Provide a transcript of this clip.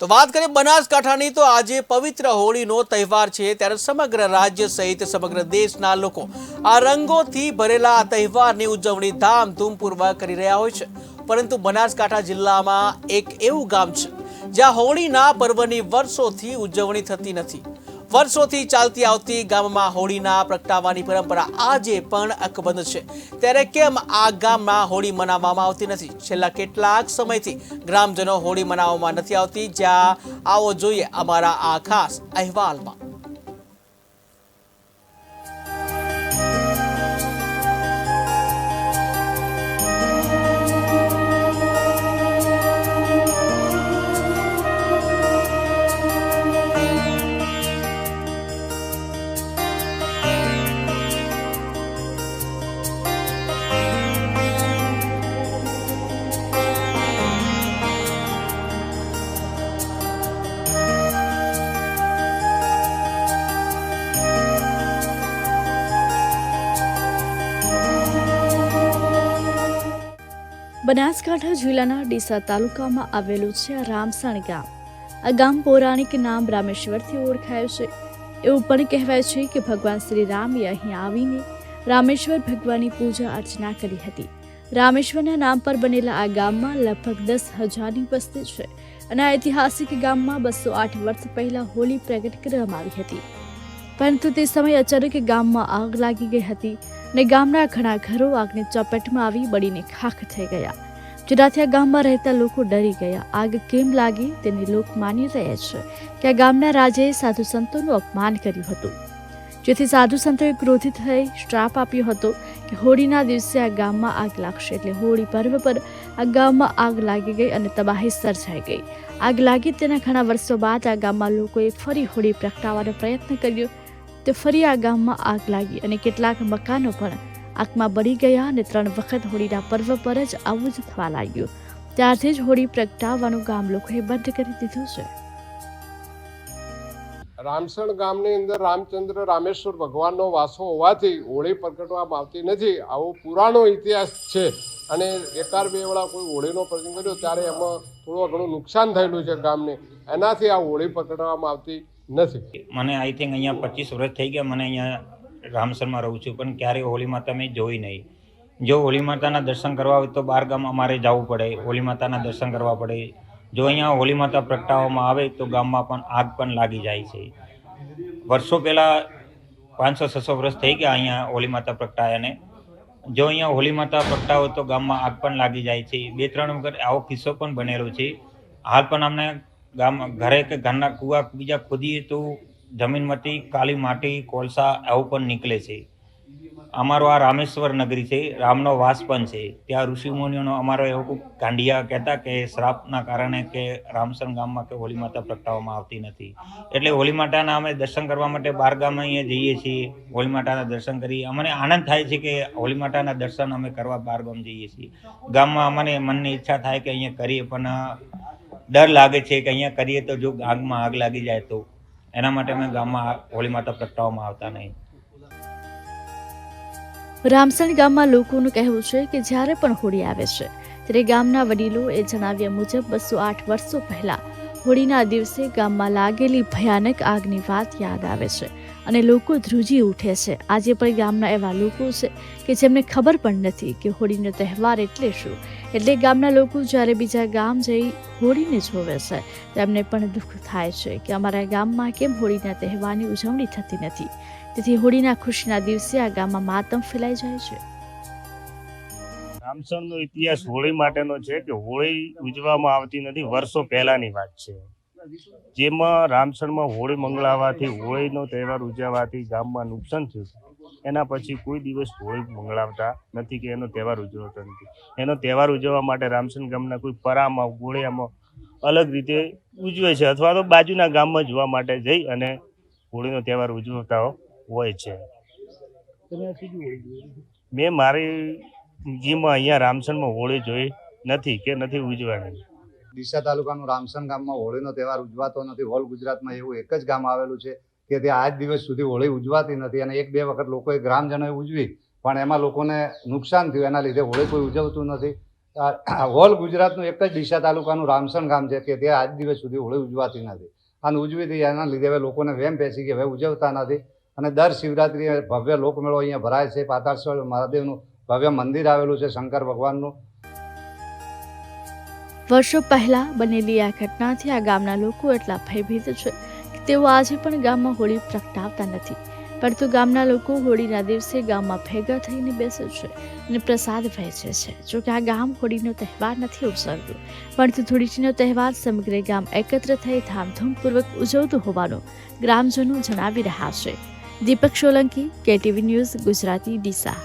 તો વાત કરીએ બનાસકાંઠાની, તો આજે પવિત્ર હોળીનો તહેવાર છે, ત્યારે સમગ્ર રાજ્ય સહિત સમગ્ર દેશના લોકો આ રંગોથી ભરેલા આ તહેવારની ઉજવણી ધામધૂમપૂર્વક કરી રહ્યા હોય છે. પરંતુ બનાસકાંઠા જિલ્લામાં એક એવું ગામ છે, જ્યાં હોળીના પર્વની વર્ષોથી ઉજવણી થતી નથી. વર્ષોથી ચાલતી આવતી ગામમાં હોળીના પ્રગટાવવાની પરંપરા આજે પણ અકબંધ છે. ત્યારે કેમ આ ગામમાં હોળી મનાવવામાં આવતી નથી? છેલ્લા કેટલાક સમયથી ગ્રામજનો હોળી મનાવવામાં નથી આવતી. જ્યાં આવો જોઈએ અમારા આ ખાસ અહેવાલમાં. બનાસકાંઠા જિલ્લાના ડીસા તાલુકામાં આવેલું છે રામસણ ગામ. આ ગામ પૌરાણિક નામ રામેશ્વરથી ઓળખાય છે. એવું પણ કહેવાય છે કે ભગવાન શ્રી રામે અહીં આવીને રામેશ્વર ભગવાનની પૂજા અર્ચના કરી હતી. રામેશ્વરના નામ પર બનેલા આ ગામમાં લગભગ દસ હજારની વસ્તી છે અને આ ઐતિહાસિક ગામમાં બસો આઠ વર્ષ પહેલા હોળી પ્રગટ કરવામાં આવી હતી. પરંતુ તે સમયે અચાનક ગામમાં આગ લાગી ગઈ હતી. અને ગામના ઘણા ઘરો આગની ચપેટમાં આવી બળીને ખાખ થઈ ગયા. જેનાથી આ ગામમાં રહેતા લોકો ડરી ગયા. આગ કેમ લાગી તેની લોક માની રહ્યા છે કે આ ગામના રાજાએ સાધુ સંતોનું અપમાન કર્યું હતું. જેથી સાધુ સંતોએ ક્રોધિત થઈ શ્રાપ આપ્યો હતો કે હોળીના દિવસે આ ગામમાં આગ લાગશે એટલે હોળી પર્વ પર આ ગામમાં આગ લાગી ગઈ અને તબાહી સર્જાઈ ગઈ. આગ લાગી તેના ઘણા વર્ષો બાદ આ ગામમાં લોકોએ ફરી હોળી પ્રગટાવવાનો પ્રયત્ન કર્યો. તો ફરી આ ગામમાં આગ લાગી અને કેટલાક મકાનો પણ આગમાં બળી ગયા અને ત્રણ વખત હોળીના પર્વ પર જ આવું જ થવા લાગ્યું. ત્યારથી જ હોળી પ્રગટાવવાનું ગામ લોકોએ બંધ કરી દીધું છે. રામસણ ગામની અંદર રામચંદ્ર, રામેશ્વર ભગવાનનો વાસો હોવાથી હોળી પ્રગટવામાં આવતી નથી. આવો પુરાણો ઇતિહાસ છે અને એકાર બે વેળા કોઈ હોળીનો પ્રસંગ કર્યો ત્યારે એમાં થોડું ઘણું નુકસાન થયેલું છે ગામને. એનાથી આ હોળી પ્રગટવામાં આવતી નથી. મને આઈ થિંક અહીંયા પચીસ વર્ષ થઈ ગયા મને અહીંયા રામસરમાં રહું છું, પણ ક્યારેય હોળી માતા મેં જોઈ નહીં. જો હોળી માતાના દર્શન કરવા હોય તો બહાર ગામ અમારે જવું પડે. હોળી માતાના દર્શન કરવા પડે. જો અહીંયા હોળી માતા પ્રગટાવવામાં આવે તો ગામમાં પણ આગ પણ લાગી જાય છે. વર્ષો પહેલાં પાંચસો, છસો વર્ષ થઈ ગયા અહીંયા હોળી માતા પ્રગટાયાને. જો અહીંયા હોળી માતા પ્રગટાવો તો ગામમાં આગ પણ લાગી જાય છે. બે, ત્રણ વખત આવો કિસ્સો પણ બનેલો છે. હાલ પણ અમને ગામ ઘરે કે ઘરના કુવા બીજા ખોદીએ તો જમીનમાંથી કાળી માટી, કોલસા આવું પણ નીકળે છે. અમારો આ રામેશ્વર નગરી છે, રામનો વાસ પણ છે. ત્યાં ઋષિમુનિઓનો અમારો એવું ગાંડિયા કહેતા કે શ્રાપના કારણે કે રામસર ગામમાં કે હોળી માતા પ્રગટાવવામાં આવતી નથી. એટલે હોળી માતાના અમે દર્શન કરવા માટે બાર ગામ અહીંયા જઈએ છીએ હોળી માતાના દર્શન કરીએ અમને આનંદ થાય છે કે હોળી માતાના દર્શન અમે કરવા બાર ગામ જઈએ છીએ. ગામમાં અમને મનની ઈચ્છા થાય કે અહીંયા કરીએ, પણ ડર લાગે છે કે અહીંયા કરીએ તો જો આગમાં આગ લાગી જાય તો. એના માટે અમે ગામમાં હોળી માતા પ્રગટાવવામાં આવતા નહીં. રામસણ ગામમાં લોકોનું કહેવું છે કે જ્યારે પણ હોળી આવે છે, ત્યારે ગામના વડીલો એ જણાવ્યા મુજબ બસો આઠ વર્ષો પહેલા હોળીના દિવસે ગામમાં લાગેલી ભયાનક આગની વાત યાદ આવે છે અને લોકો ધ્રુજી ઉઠે છે. આજે પણ ગામના એવા લોકો છે કે જેમને ખબર પણ નથી કે હોળીનો તહેવાર એટલે શું. એટલે ગામના લોકો જ્યારે બીજા ગામ જઈ હોળીને જોવે છે તેમને પણ દુઃખ થાય છે કે અમારા ગામમાં કેમ હોળીના તહેવારની ઉજવણી થતી નથી. તેથી હોળીના ખુશીના દિવસે આ ગામમાં માતમ ફેલાઈ જાય છે. રામસણનો ઇતિહાસ હોળી માટેનો છે કે હોળી ઉજવવામાં આવતી નથી, વર્ષો પહેલાની વાત છે. જેમાં રામસણમાં હોળી મંગળાવાથી હોળીનો તહેવાર ઉજવવાથી ગામમાં નુકસાન થયું એના પછી કોઈ દિવસ હોળી મંગળાવતા નથી કે એનો તહેવાર ઉજવતો નથી. એનો તહેવાર ઉજવવા માટે રામસન ગામના કોઈ પરામાં, ગોળિયામાં અલગ રીતે ઉજવે છે અથવા તો બાજુના ગામમાં જોવા માટે જઈ અને હોળીનો તહેવાર ઉજવતા હોય છે. મેં મારી જીમાં અહીંયા રામસણમાં હોળી જોઈ નથી કે નથી ઉજવાની ડીસા તાલુકાનું રામસણ ગામમાં હોળીનો તહેવાર ઉજવાતો નથી. હોલ ગુજરાતમાં એવું એક જ ગામ આવેલું છે કે ત્યાં આજ દિવસ સુધી હોળી ઉજવાતી નથી અને એક બે વખત લોકોએ ગ્રામજનોએ ઉજવી પણ એમાં લોકોને નુકસાન થયું. એના લીધે હોળી કોઈ ઉજવતું નથી. આ હોલ ગુજરાતનું એક જ ડીસા તાલુકાનું રામસણ ગામ છે કે ત્યાં આજ દિવસ સુધી હોળી ઉજવાતી નથી. અને ઉજવી હતી એના લીધે હવે લોકોને વેમ પેસી કે હવે ઉજવતા નથી. અને દર શિવરાત્રિએ ભવ્ય લોકમેળો અહીંયા ભરાય છે. પાતાળેશ્વર મહાદેવનું ભવ્ય મંદિર આવેલું છે શંકર ભગવાનનું. વર્ષો પહેલા બનેલી આ ઘટનાથી આ ગામના લોકો એટલા ભયભીત છે કે તેઓ આજે પણ ગામમાં હોળી પ્રગટાવતા નથી. પરંતુ ગામના લોકો હોળીના દિવસે ગામમાં ભેગા થઈને બેસે છે અને પ્રસાદ વહેંચે છે. જોકે આ ગામ હોળીનો તહેવાર નથી ઉજવતું, પરંતુ ધૂળીટીનો તહેવાર સમગ્ર ગામ એકત્ર થઈ ધામધૂમપૂર્વક ઉજવતું હોવાનું ગ્રામજનો જણાવી રહ્યા છે. Deepak Solanki KTV news Gujarati Deesa.